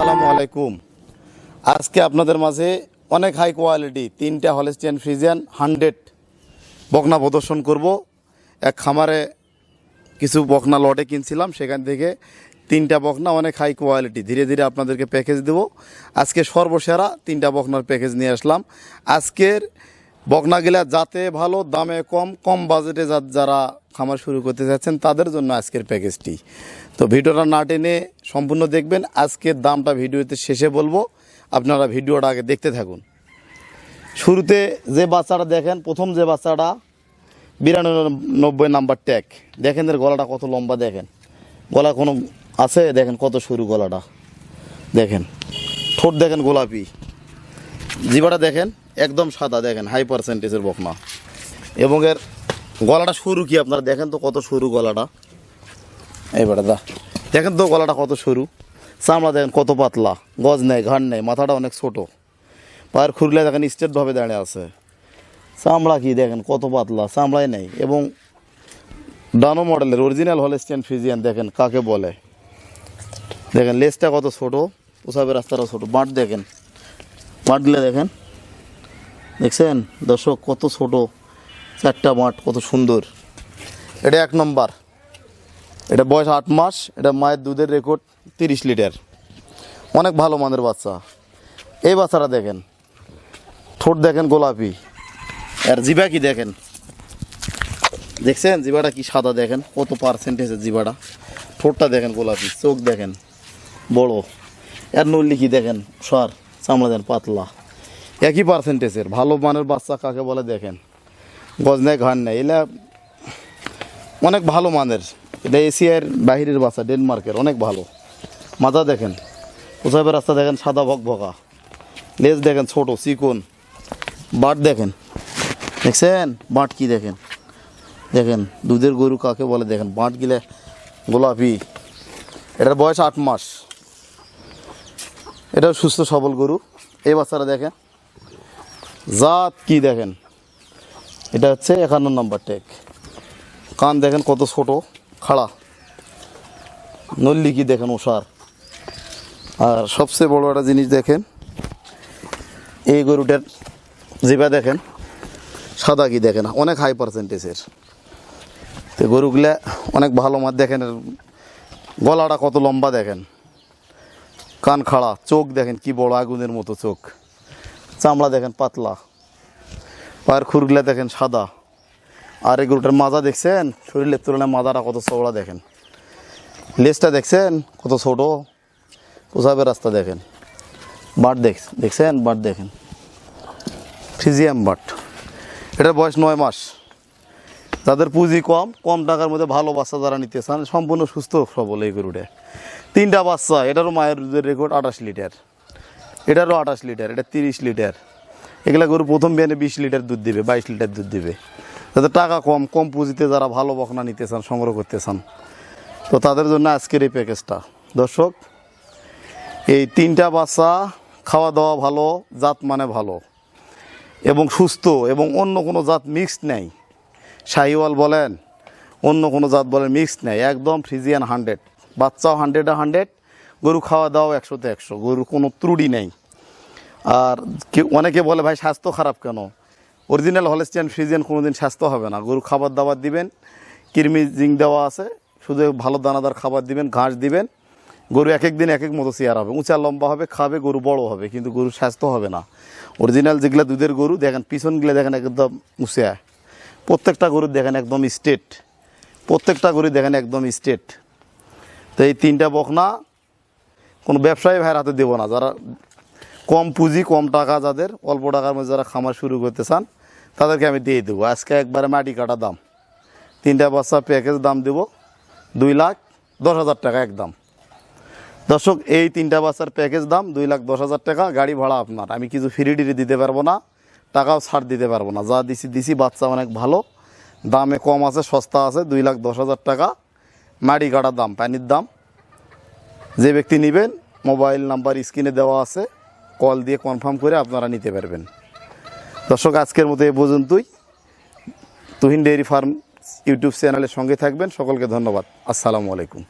আলাইকুম। আজকে আপনাদের মাঝে অনেক হাই কোয়ালিটি তিনটা হলেস্টিয়ান ফ্রিজিয়ান হান্ড্রেড বকনা প্রদর্শন করব। এক খামারে কিছু বকনা লটে কিনছিলাম, সেখান থেকে তিনটা বকনা অনেক হাই কোয়ালিটি ধীরে ধীরে আপনাদেরকে প্যাকেজ দেব। আজকে সর্বসেরা তিনটা বকনার প্যাকেজ নিয়ে আসলাম। আজকের বকনাগুলা যাতে ভালো, দামে কম কম বাজেটে যারা খামার শুরু করতে যাচ্ছেন, তাদের জন্য আজকের প্যাকেজটি। তো ভিডিওটা না টেনে সম্পূর্ণ দেখবেন। আজকের দামটা ভিডিওতে শেষে বলব। আপনারা ভিডিওটা আগে দেখতে থাকুন। শুরুতে যে বাচ্চাটা দেখেন, প্রথম যে বাচ্চাটা, বিরানব্বই নাম্বার ট্যাগ। দেখেন এর গলাটা কত লম্বা, দেখেন। গলা কোনো আছে? দেখেন কত সরু গলাটা। দেখেন। ঠোঁট দেখেন গোলাপি। জিবাটা দেখেন, একদম সাদা, দেখেন, হাই পার্সেন্টেজের বকনা। এবং এর গলাটা সরু কি আপনারা দেখেন তো কত সরু গলাটা? এইবারে দা। দেখেন তো গলাটা কত সরু? চামড়া দেখেন কত পাতলা গজ নেই ঘাড় নেই মাথাটা অনেক ছোট। পায়ের খুরলে দেখেন স্টেটভাবে দাঁড়িয়ে আছে। চামড়া কি দেখেন কত পাতলা চামড়াই নেই। এবং ডানো মডেলের অরিজিনাল হলে হলেস্টিয়ান ফিজিয়ান দেখেন কাকে বলে? দেখেন লেজটা কত ছোট পোশাবের রাস্তাটা ছোট বাঁট দেখেন। বাঁট দিলে দেখেন। দেখছেন? দর্শক কত ছোট। চারটা মাঠ, কত সুন্দর। এটা এক নম্বর। এটা বয়স আট মাস, এটা মায়ের দুধের রেকর্ড তিরিশ লিটার। অনেক ভালো মানের বাচ্চা। এই বাচ্চাটা দেখেন। ঠোঁট দেখেন গোলাপি। আর জিবা কি দেখেন? দেখছেন? জিবাটা কি সাদা দেখেন? কত পার্সেন্টেজের জিবাটা ঠোঁটটা দেখেন গোলাপি, চোখ দেখেন বড়। আর নল্লি কি দেখেন? সর, চামড়া দেন পাতলা। একই পার্সেন্টেজের ভালো মানের বাচ্চা কাকে বলে দেখেন? গজ নেই ঘাড় নেই। এলা অনেক ভালো মানের। এটা এশিয়ার বাহিরের বাচ্চা ডেনমার্কের, অনেক ভালো। মাথা দেখেন। পোশাবের রাস্তা দেখেন, সাদা ভক ভকা। লেজ দেখেন, ছোট, চিকন। বাট দেখেন। দেখছেন? বাট কি দেখেন? দেখেন, দুধের গরু কাকে বলে? দেখেন, বাঁট গিলে গোলাপি। এটার বয়স আট মাস। এটা সুস্থ সবল গরু। এই বাচ্চারা দেখেন। জাত কি দেখেন? এটা হচ্ছে একান্ন নম্বর টেক কান দেখেন কত ছোট, খাড়া। নল্লি কি দেখেন ওষার আর সবচেয়ে বড় একটা জিনিস দেখেন, এই গরুটার জিবা দেখেন, সাদা কি দেখেন, অনেক হাই পার্সেন্টেজের তো গরুগুলা অনেক ভালো মাছ দেখেন গলাটা কত লম্বা দেখেন। কান খাড়া, চোখ দেখেন কি বড় আগুনের মতো চোখ। চামড়া দেখেন পাতলা। পায়ের খুরগুলা দেখেন সাদা। আর এই গরুটার মাজা দেখছেন? শরীরের তুলনায় মাজাটা কত চওড়া দেখেন। লেজটা দেখছেন? কত ছোট। পোশাবের রাস্তা দেখেন। বাট দেখ, দেখছেন? বাট দেখেন। ফিজিয়াম বাট। এটার বয়স নয় মাস। যাদের পুঁজি কম কম টাকার মধ্যে ভালো বাচ্চা যারা নিতে চান, সম্পূর্ণ সুস্থ সবল এই গরুটা। তিনটা বাচ্চা, এটারও মায়ের দুধের রেকর্ড আঠাশ লিটার। এটারও আঠাশ লিটার, এটা তিরিশ লিটার। এগুলা গরু প্রথম বিয়ানে বিশ লিটার দুধ দিবে, বাইশ লিটার দুধ দিবে। যাদের টাকা কম কম পুঁজিতে যারা ভালো বকনা নিতে চান, সংগ্রহ করতে চান। তো তাদের জন্য আজকের এই প্যাকেজটা। দর্শক, এই তিনটা বাচ্চা খাওয়া দাওয়া ভালো, জাত মানে ভালো। এবং সুস্থ, এবং অন্য কোনো জাত মিক্সড নেই। শাহিওয়াল বলেন, অন্য কোনো জাত বলেন মিক্সড নেই। একদম ফ্রিজিয়ান হান্ড্রেড। বাচ্চাও হান্ড্রেডে হান্ড্রেড, গরু খাওয়া দাওয়া একশোতে একশো। গরুর কোনো ত্রুটি নেই। আর অনেকে বলে, ভাই, স্বাস্থ্য খারাপ কেন? অরিজিনাল হলেস্টিয়ান ফ্রিজিয়ান কোনো দিন স্বাস্থ্য হবে না। গরু খাবার দাবার দিবেন কৃমি জিং দেওয়া আছে, শুধু ভালো দানাদার খাবার দিবেন, ঘাস দিবেন। গরু এক এক দিন এক এক মতো চেয়ার হবে। উঁচা লম্বা হবে, খাবে, গরু বড় হবে, কিন্তু গরুর স্বাস্থ্য হবে না। অরিজিনাল যেগুলো দুধের গরু, দেখেন পিছনগুলো দেখেন একদম উঁচা। প্রত্যেকটা গরু দেখেন একদম স্টেট প্রত্যেকটা গরু দেখেন একদম স্টেট তো এই তিনটা বকনা কোনো ব্যবসায়ী ভাইয়ের হাতে দেবো না। যারা কম পুঁজি, কম টাকা যাদের, অল্প টাকার মধ্যে যারা খামার শুরু করতে চান, তাদেরকে আমি দিয়ে দেবো। আজকে একবারে মাটি কাটা দাম। তিনটা বাচ্চা প্যাকেজ দাম দেব দুই লাখ দশ হাজার টাকা একদম। দর্শক, এই তিনটা বাচ্চার প্যাকেজ দাম দুই লাখ দশ হাজার টাকা, গাড়ি ভাড়া আপনার। আমি কিছু ফ্রি ডিরি দিতে পারব না, টাকাও ছাড় দিতে পারব না। যা দিছি দিছি, বাচ্চা অনেক ভালো। দামে কম আছে, সস্তা আছে, দুই লাখ দশ হাজার টাকা। মাটি কাটার দাম, পানির দাম। যে ব্যক্তি নেবেন, মোবাইল নাম্বার, স্ক্রিনে দেওয়া আছে। কল দিয়ে কনফার্ম করে আপনারা নিতে পারবেন। দর্শক, আজকের মতো এ পর্যন্তই। তুহিন ডেয়ারি ফার্ম ইউটিউব চ্যানেলের সঙ্গে থাকবেন। সকলকে ধন্যবাদ। আসসালামু আলাইকুম।